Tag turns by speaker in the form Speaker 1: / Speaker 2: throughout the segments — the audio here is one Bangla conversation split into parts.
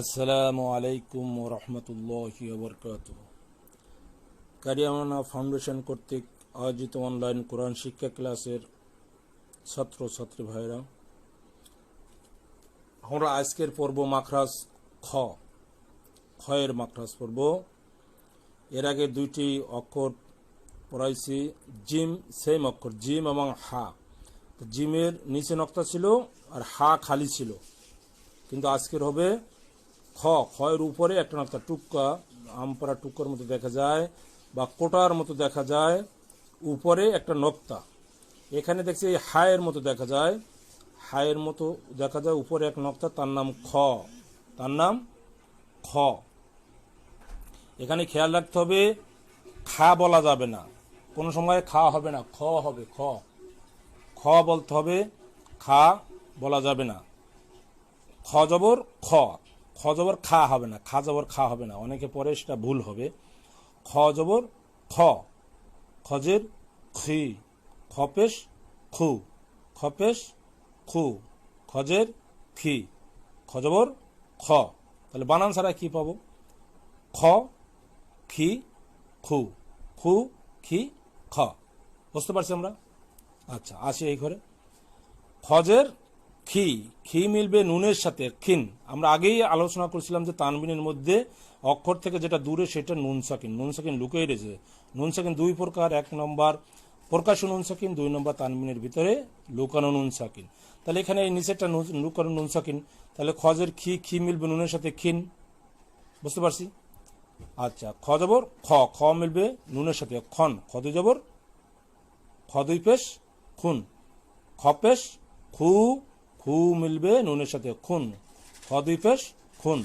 Speaker 1: আসসালামু আলাইকুম রহমতুল্লাহ বরকাত কারিয়ামানা ফাউন্ডেশন কর্তৃক আয়োজিত অনলাইন কোরআন শিক্ষা ক্লাসের ছাত্র ছাত্রী ভাইরা, আমরা আজকের পর্ব মাখরাজ খ। খয়ের মাখরাজ পর্ব। এর আগে দুইটি অক্ষর পড়াইছি, জিম, সেম অক্ষর, জিম এবং হা। জিমের নিচে নক্তা ছিল আর হা খালি ছিল। কিন্তু আজকের হবে খ খয়ের উপরে একটা নক্তা টুক্কা আমপাড়া টুক্কার মতো দেখা যায় বা কোটার মতো দেখা যায়, উপরে একটা নক্তা। এখানে দেখছি এই হায়ের মতো দেখা যায়। হায়ের মতো দেখা যায়, উপরে এক নক্তা, তার নাম খ। তার নাম খ। এখানে খেয়াল রাখতে হবে, খা বলা যাবে না। কোনো সময় খা হবে না, খ হবে, খ। খ বলতে হবে, খা বলা যাবে না। খ জবর, খ। খ খা হবে না খা জবর খা হবে না। অনেকে পরে সেটা ভুল হবে। খ জবর খ। খজের খি। খপেশ খু। খপেশ খু। খজের খি। খজবর খ। তাহলে বানান ছাড়া কি পাবো? খ, খি, খু। খু, খি, খ। বুঝতে পারছি আমরা? আচ্ছা আসি এই ঘরে। খজের খি খি মিলবে নুনের সাথে খিন আমরা আগেই আলোচনা করছিলাম যে তানবিনের মধ্যে অক্ষর থেকে যেটা দূরে সেটা নুন সাকিন নুন সাকিন লুকিয়ে রয়েছে নুন সাকিন দুই প্রকার, এক নম্বর প্রকাশ নুন সাকিন, দুই নম্বর তানবিনের ভিতরে লুকানো নুন সাকিন। তাহলে এখানে এই নিচেরটা লুকানো নুন সাকিন। তাহলে খজের খি খি মিলবে নুনের সাথে খিন বুঝতে পারছি? আচ্ছা খ জবর, খ খ মিলবে নুনের সাথে খন খদুই জবর খদুই পেশ, খুন। খপেশ খু খু মিলবে, নুনের সাথে খুন। খ দুই পেশ, খুন।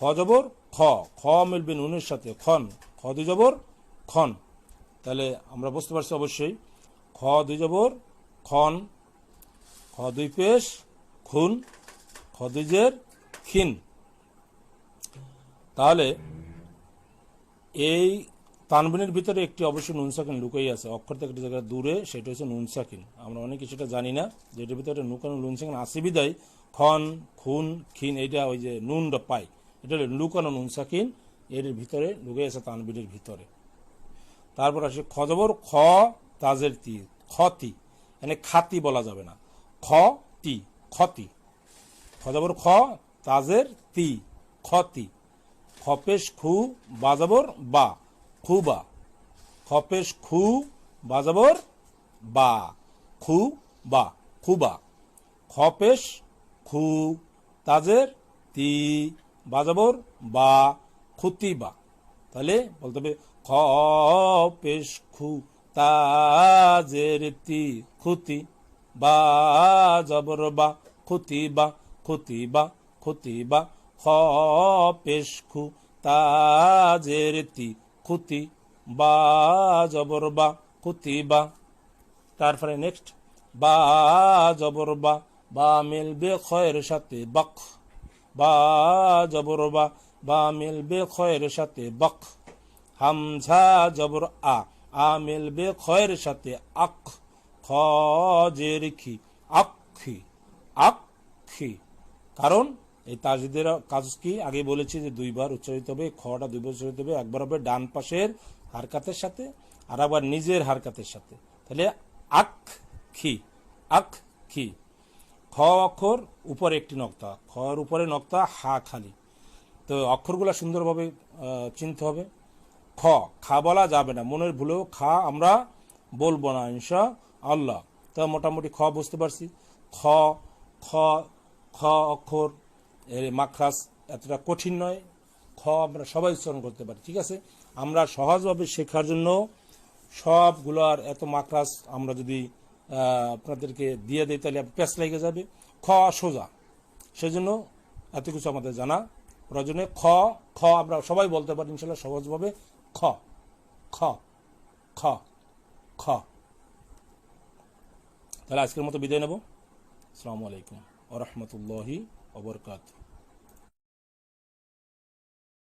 Speaker 1: খ জবর, খ। খ মিলবে, নুনের সাথে খন। খ জবর, খন। তাহলে আমরা বুঝতে পারছি অবশ্যই, খ দুই জবর, খন। খ দুই পেশ, খুন। খ দুই খিন তাহলে এই তানবিনের ভিতরে একটি অবশ্যই নুন সাকিন লুকাই আছে। অক্ষর থেকে একটা জায়গায় দূরে, সেটা হচ্ছে নুন সাকিন। আমরা অনেকে সেটা জানি না, যে এটার ভিতরে লুকানো নুন সাকিন আসে বিদায় খন খুন খিন এটা ওই যে নুনটা পাই এটা হলো লুকানো নুন সাকিন, এর ভিতরে লুকাই আছে তানবিনের ভিতরে। তারপর আসে খজবর খ তাজের তি খতি মানে খাতি বলা যাবে না। খ তি খতি খজবর খ তাজের তি খতি খপেশ খু বাজাবর বা। খুবা। খপেশ খু বাজাবর বা। খু বা, খুবা। খপেশ খু তাজের, তি বাজাবর বা। খুতি বা। তাহলে বলতে হবে, খপেশ খু তাজের, তি খুতি বা জবর বা। খুতি বা খুতি বা খুতি বা। খপেশ খু তাজের, তি খুতি বা জবর বা খুতি বা। তারপরে নেক্সট বা জবর বা বা মিলবে খয়ের সাথে বক। বা জবর বা বা মিলবে খয়ের সাথে বক। হামঝা জবর আ আ মিলবে খয়ের সাথে আখ খি আক্ষি আক্ষি কারণ এই তাজিদের কাজ কি? আগে বলেছি যে দুইবার উচ্চারিত হবে খটা দুইবার উচ্চারিত হবে, একবার হবে ডান পাশের হারকাতের সাথে, আর আবার নিজের হারকাতের সাথে। তাহলে আখ খি আখ খি। খ অক্ষর উপরে একটি নক্তা, খর উপরে নক্তা, হা খালি। তো অক্ষরগুলো সুন্দরভাবে চিনতে হবে। খ, খা বলা যাবে না, মনের ভুলেও খা আমরা বলব না ইনশা আল্লাহ তো মোটামুটি খ বুঝতে পারছি। খ খ খ অক্ষর এর মাখরাস এতটা কঠিন নয়। খ আমরা সবাই উচ্চারণ করতে পারি, ঠিক আছে? আমরা সহজভাবে শেখার জন্য সবগুলোর এত মাকরাস আমরা যদি আপনাদেরকে দিয়ে দিই, তাহলে প্যাস লেগে যাবে। খ সোজা। সেজন্য এত কিছু আমাদের জানা প্রয়োজনে খ খ আমরা সবাই বলতে পারি, ইনশাল্লাহ সহজভাবে। খ খ খ খ। তাহলে আজকের মতো বিদায় নেব। আসসালামু আলাইকুম ও রহমতুল্লাহি ওবরকাত